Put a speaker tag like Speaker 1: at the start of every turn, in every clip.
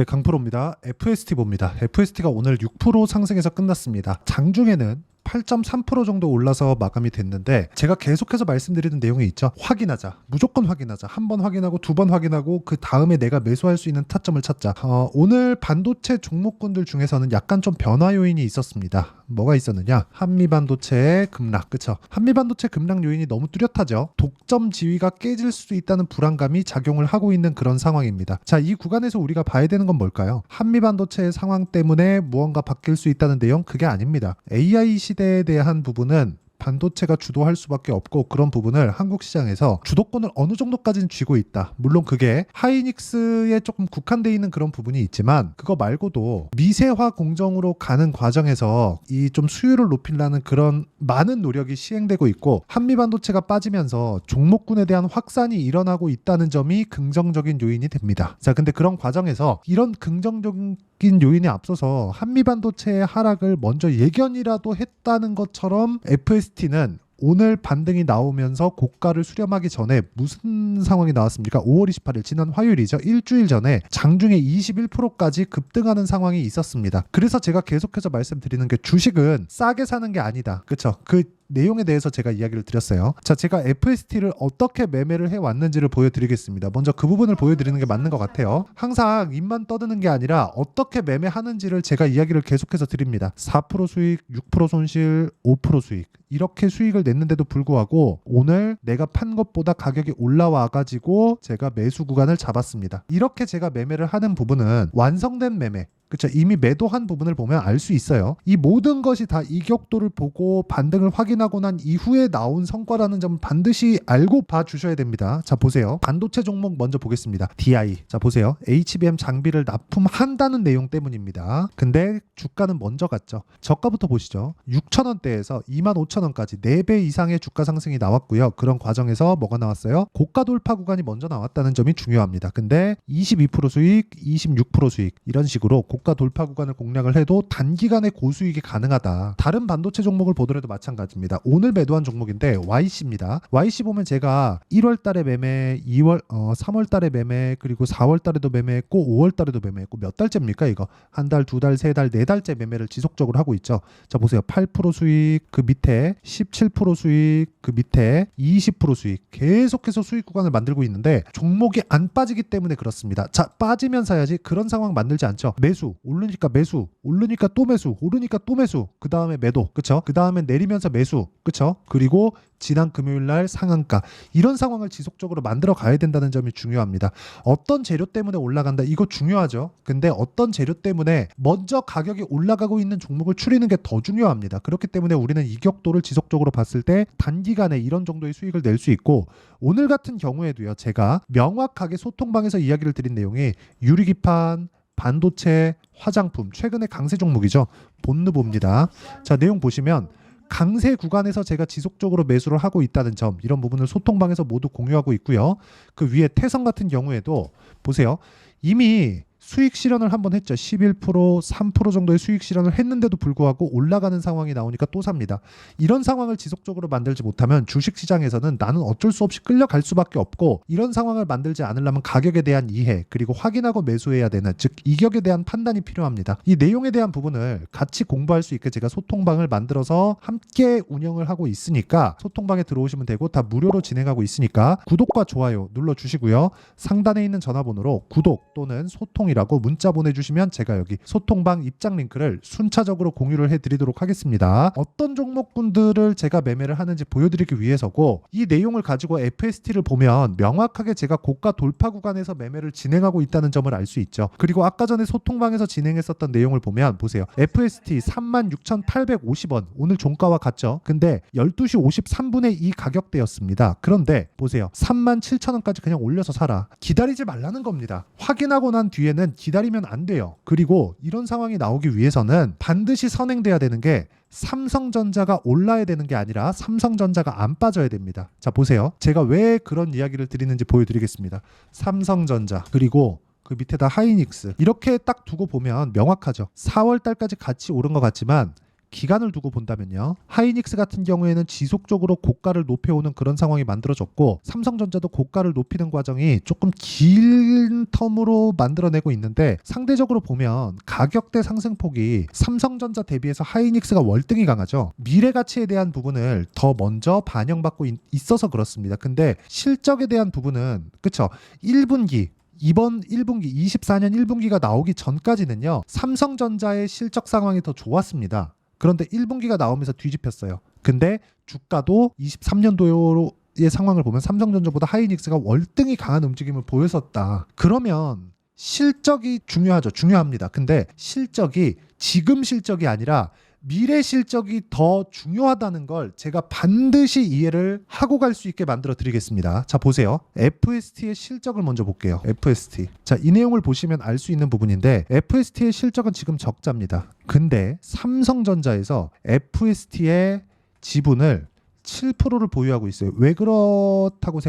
Speaker 1: 네, 강프로입니다. FST 봅니다. FST가 오늘 6% 상승해서 끝났습니다. 장중에는 8.3% 정도 올라서 마감이 됐는데 제가 계속해서 말씀드리는 내용이 있죠. 확인하자. 무조건 확인하자. 한 번 확인하고 두 번 확인하고 그 다음에 내가 매수할 수 있는 타점을 찾자. 어, 오늘 반도체 종목군들 중에서는 약간 좀 변화 요인이 있었습니다. 뭐가 있었느냐? 한미 반도체의 급락. 그쵸? 한미 반도체 급락 요인이 너무 뚜렷하죠. 독점 지위가 깨질 수도 있다는 불안감이 작용을 하고 있는 그런 상황입니다. 자, 이 구간에서 우리가 봐야 되는 건 뭘까요? 한미 반도체의 상황 때문에 무언가 바뀔 수 있다는 내용 그게 아닙니다. AI 시 대에 대한 부분은 반도체가 주도할 수밖에 없고 그런 부분을 한국 시장에서 주도권을 어느 정도까지는 쥐고 있다. 물론 그게 하이닉스에 조금 국한돼 있는 그런 부분이 있지만 그거 말고도 미세화 공정으로 가는 과정에서 이 좀 수율을 높이려는 그런 많은 노력이 시행되고 있고 한미 반도체가 빠지면서 종목군에 대한 확산이 일어나고 있다는 점이 긍정적인 요인이 됩니다. 자, 근데 그런 과정에서 이런 긍정적인 긴 요인에 앞서서 한미 반도체의 하락을 먼저 예견이라도 했다는 것처럼 FST는 오늘 반등이 나오면서 고가를 수렴하기 전에 무슨 상황이 나왔습니까? 5월 28일 지난 화요일이죠. 일주일 전에 장중에 21%까지 급등하는 상황이 있었습니다. 그래서 제가 계속해서 말씀드리는 게 주식은 싸게 사는 게 아니다. 그렇죠? 그 내용에 대해서 제가 이야기를 드렸어요. 자, 제가 FST를 어떻게 매매를 해 왔는지를 보여드리겠습니다. 먼저 그 부분을 보여드리는 게 맞는 것 같아요. 항상 입만 떠드는 게 아니라 어떻게 매매하는지를 제가 이야기를 계속해서 드립니다. 4% 수익, 6% 손실, 5% 수익. 이렇게 수익을 냈는데도 불구하고 오늘 내가 판 것보다 가격이 올라와 가지고 제가 매수 구간을 잡았습니다. 이렇게 제가 매매를 하는 부분은 완성된 매매, 그렇죠. 이미 매도한 부분을 보면 알 수 있어요. 이 모든 것이 다 이격도를 보고 반등을 확인하고 난 이후에 나온 성과라는 점을 반드시 알고 봐 주셔야 됩니다. 자, 보세요. 반도체 종목 먼저 보겠습니다. DI. 자, 보세요. HBM 장비를 납품한다는 내용 때문입니다. 근데 주가는 먼저 갔죠. 저가부터 보시죠. 6,000원대에서 25,000원까지 4배 이상의 주가 상승이 나왔고요. 그런 과정에서 뭐가 나왔어요? 고가 돌파 구간이 먼저 나왔다는 점이 중요합니다. 근데 22% 수익, 26% 수익 이런 식으로 고가 돌파 구간을 공략을 해도 단기간에 고수익이 가능하다. 다른 반도체 종목을 보더라도 마찬가지입니다. 오늘 매도한 종목인데 YC입니다. YC 보면 제가 1월 달에 매매, 2월 어, 3월 달에 매매, 그리고 4월 달에도 매매했고 5월 달에도 매매했고 몇 달째입니까, 이거? 한 달, 두 달, 세 달, 네 달째 매매를 지속적으로 하고 있죠. 자, 보세요. 8% 수익 그 밑에 17% 수익 그 밑에 20% 수익 계속해서 수익 구간을 만들고 있는데 종목이 안 빠지기 때문에 그렇습니다. 자, 빠지면 사야지 그런 상황 만들지 않죠. 매수, 오르니까 매수, 오르니까 또 매수, 오르니까 또 매수, 그 다음에 매도, 그쵸? 그 다음에 내리면서 매수, 그쵸? 그리고 지난 금요일 날 상한가 이런 상황을 지속적으로 만들어 가야 된다는 점이 중요합니다. 어떤 재료 때문에 올라간다 이거 중요하죠. 근데 어떤 재료 때문에 먼저 가격이 올라가고 있는 종목을 추리는 게 더 중요합니다. 그렇기 때문에 우리는 이격도를 지속적으로 봤을 때 단기간에 이런 정도의 수익을 낼 수 있고 오늘 같은 경우에도요. 제가 명확하게 소통방에서 이야기를 드린 내용이 유리기판 반도체, 화장품 최근에 강세 종목이죠. 본느봅니다. 자 내용 보시면 강세 구간에서 제가 지속적으로 매수를 하고 있다는 점 이런 부분을 소통방에서 모두 공유하고 있고요. 그 위에 태성 같은 경우에도 보세요. 이미 수익 실현을 한번 했죠. 11%, 3% 정도의 수익 실현을 했는데도 불구하고 올라가는 상황이 나오니까 또 삽니다. 이런 상황을 지속적으로 만들지 못하면 주식 시장에서는 나는 어쩔 수 없이 끌려갈 수밖에 없고 이런 상황을 만들지 않으려면 가격에 대한 이해 그리고 확인하고 매수해야 되는 즉 이격에 대한 판단이 필요합니다. 이 내용에 대한 부분을 같이 공부할 수 있게 제가 소통방을 만들어서 함께 운영을 하고 있으니까 소통방에 들어오시면 되고 다 무료로 진행하고 있으니까 구독과 좋아요 눌러 주시고요. 상단에 있는 전화번호로 구독 또는 소통 이라 고 문자 보내주시면 제가 여기 소통방 입장 링크를 순차적으로 공유를 해드리도록 하겠습니다. 어떤 종목군들을 제가 매매를 하는지 보여드리기 위해서고 이 내용을 가지고 FST를 보면 명확하게 제가 고가 돌파 구간에서 매매를 진행하고 있다는 점을 알 수 있죠. 그리고 아까 전에 소통방에서 진행했었던 내용을 보면 보세요. FST 36,850원 오늘 종가와 같죠. 근데 12시 53분에 이 가격대였습니다. 그런데 보세요. 37,000원까지 그냥 올려서 사라. 기다리지 말라는 겁니다. 확인하고 난 뒤에는 때는 기다리면 안 돼요. 그리고 이런 상황이 나오기 위해서는 반드시 선행돼야 되는 게 삼성전자가 올라야 되는 게 아니라 삼성전자가 안 빠져야 됩니다. 자, 보세요. 제가 왜 그런 이야기를 드리는지 보여드리겠습니다. 삼성전자, 그리고 그 밑에다 하이닉스. 이렇게 딱 두고 보면 명확하죠. 4월 달까지 같이 오른 것 같지만 기간을 두고 본다면요. 하이닉스 같은 경우에는 지속적으로 고가를 높여오는 그런 상황이 만들어졌고 삼성전자도 고가를 높이는 과정이 조금 긴 텀으로 만들어내고 있는데 상대적으로 보면 가격대 상승폭이 삼성전자 대비해서 하이닉스가 월등히 강하죠. 미래 가치에 대한 부분을 더 먼저 반영받고 있- 있어서 그렇습니다. 근데 실적에 대한 부분은 그쵸 1분기 이번 1분기 24년 1분기가 나오기 전까지는요. 삼성전자의 실적 상황이 더 좋았습니다. 그런데 1분기가 나오면서 뒤집혔어요. 근데 주가도 23년도의 상황을 보면 삼성전자보다 하이닉스가 월등히 강한 움직임을 보였었다. 그러면 실적이 중요하죠. 중요합니다. 근데 실적이 지금 실적이 아니라 미래 실적이 더 중요하다는 걸 제가 반드시 이해를 하고 갈 수 있게 만들어 드리겠습니다. 자, 보세요. FST의 실적을 먼저 볼게요. FST. 자, 이 내용을 보시면 알 수 있는 부분인데 FST의 실적은 지금 적자입니다. 근데 삼성전자에서 FST의 지분을 7%를 보유하고 있어요. 왜 그렇다고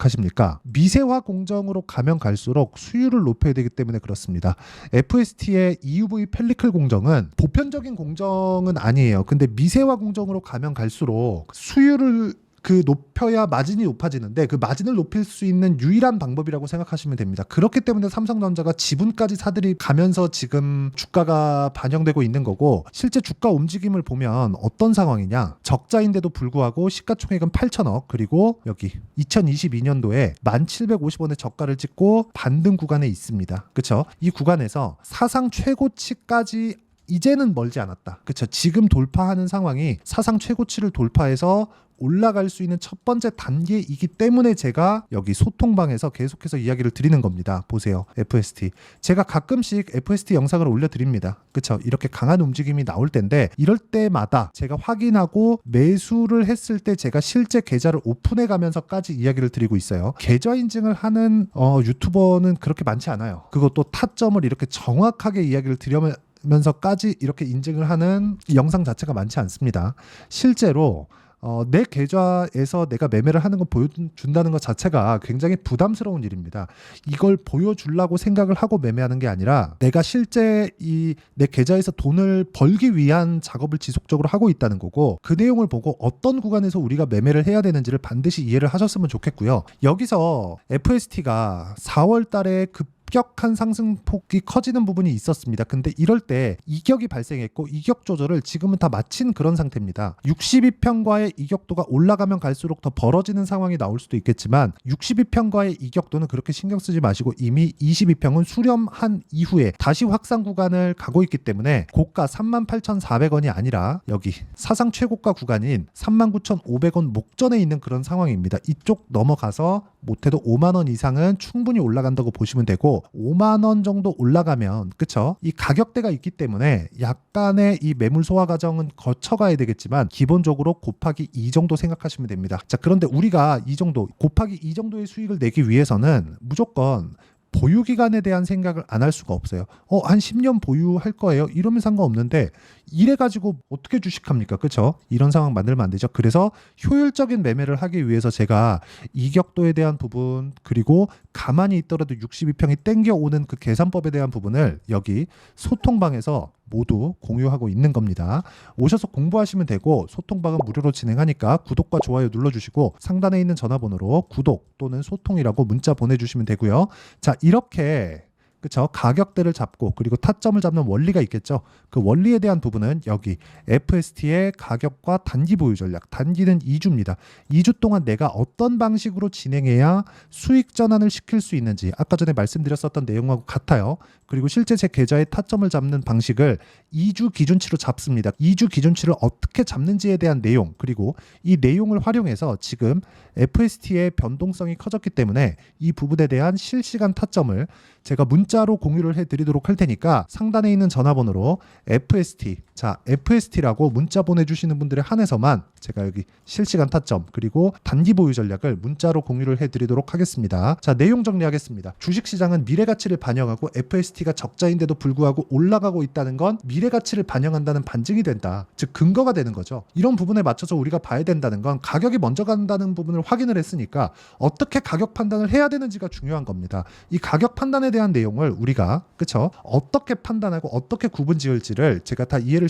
Speaker 1: 생각하십니까? 미세화 공정으로 가면 갈수록 수율을 높여야 되기 때문에 그렇습니다. FST의 EUV 펠리클 공정은 보편적인 공정은 아니에요. 근데 미세화 공정으로 가면 갈수록 수율을 그 높여야 마진이 높아지는데 그 마진을 높일 수 있는 유일한 방법이라고 생각하시면 됩니다. 그렇기 때문에 삼성전자가 지분까지 사들이 가면서 지금 주가가 반영되고 있는 거고 실제 주가 움직임을 보면 어떤 상황이냐 적자인데도 불구하고 시가총액은 8천억 그리고 여기 2022년도에 1,750원의 저가를 찍고 반등 구간에 있습니다. 그렇죠? 이 구간에서 사상 최고치까지 이제는 멀지 않았다. 그렇죠. 지금 돌파하는 상황이 사상 최고치를 돌파해서 올라갈 수 있는 첫 번째 단계이기 때문에 제가 여기 소통방에서 계속해서 이야기를 드리는 겁니다. 보세요. FST. 제가 가끔씩 FST 영상을 올려드립니다. 그쵸? 이렇게 강한 움직임이 나올 텐데 이럴 때마다 제가 확인하고 매수를 했을 때 제가 실제 계좌를 오픈해 가면서까지 이야기를 드리고 있어요. 계좌 인증을 하는 어, 유튜버는 그렇게 많지 않아요. 그것도 타점을 이렇게 정확하게 이야기를 드려면 면서까지 이렇게 인증을 하는 영상 자체가 많지 않습니다. 실제로 어, 내 계좌에서 내가 매매를 하는 걸 보여준다는 것 자체가 굉장히 부담스러운 일입니다. 이걸 보여주려고 생각을 하고 매매하는 게 아니라 내가 실제 이 내 계좌에서 돈을 벌기 위한 작업을 지속적으로 하고 있다는 거고 그 내용을 보고 어떤 구간에서 우리가 매매를 해야 되는지를 반드시 이해를 하셨으면 좋겠고요. 여기서 FST가 4월 달에 급 급격한 상승폭이 커지는 부분이 있었습니다. 근데 이럴 때 이격이 발생했고 이격 조절을 지금은 다 마친 그런 상태입니다. 62평과의 이격도가 올라가면 갈수록 더 벌어지는 상황이 나올 수도 있겠지만 62평과의 이격도는 그렇게 신경 쓰지 마시고 이미 22평은 수렴한 이후에 다시 확산 구간을 가고 있기 때문에 고가 38,400원이 아니라 여기 사상 최고가 구간인 39,500원 목전에 있는 그런 상황입니다. 이쪽 넘어가서 못해도 5만 원 이상은 충분히 올라간다고 보시면 되고 5만 원 정도 올라가면 그쵸? 이 가격대가 있기 때문에 약간의 이 매물 소화 과정은 거쳐가야 되겠지만 기본적으로 곱하기 2 정도 생각하시면 됩니다. 자 그런데 우리가 이 정도 곱하기 2 정도의 수익을 내기 위해서는 무조건 보유 기간에 대한 생각을 안 할 수가 없어요. 어, 한 10년 보유할 거예요. 이러면 상관없는데 이래 가지고 어떻게 주식합니까? 그렇죠? 이런 상황 만들면 안 되죠. 그래서 효율적인 매매를 하기 위해서 제가 이격도에 대한 부분 그리고 가만히 있더라도 62평이 땡겨 오는 그 계산법에 대한 부분을 여기 소통방에서 모두 공유하고 있는 겁니다. 오셔서 공부하시면 되고 소통방은 무료로 진행하니까 구독과 좋아요 눌러주시고 상단에 있는 전화번호로 구독 또는 소통이라고 문자 보내주시면 되고요. 자 이렇게 그쵸 가격대를 잡고 그리고 타점을 잡는 원리가 있겠죠. 그 원리에 대한 부분은 여기 FST의 가격과 단기 보유 전략. 단기는 2주입니다. 2주 동안 내가 어떤 방식으로 진행해야 수익 전환을 시킬 수 있는지 아까 전에 말씀드렸었던 내용하고 같아요. 그리고 실제 제 계좌의 타점을 잡는 방식을 2주 기준치로 잡습니다. 2주 기준치를 어떻게 잡는지에 대한 내용 그리고 이 내용을 활용해서 지금 FST의 변동성이 커졌기 때문에 이 부분에 대한 실시간 타점을 제가 문자로 공유를 해드리도록 할 테니까 상단에 있는 전화번호로 FST 자 FST라고 문자 보내주시는 분들에 한해서만 제가 여기 실시간 타점 그리고 단기 보유 전략을 문자로 공유를 해드리도록 하겠습니다. 자 내용 정리하겠습니다. 주식시장은 미래 가치를 반영하고 FST가 적자인데도 불구하고 올라가고 있다는 건 미래 가치를 반영한다는 반증이 된다. 즉 근거가 되는 거죠. 이런 부분에 맞춰서 우리가 봐야 된다는 건 가격이 먼저 간다는 부분을 확인을 했으니까 어떻게 가격 판단을 해야 되는지가 중요한 겁니다. 이 가격 판단에 대한 내용을 우리가 그쵸 어떻게 판단하고 어떻게 구분 지을지를 제가 다 이해를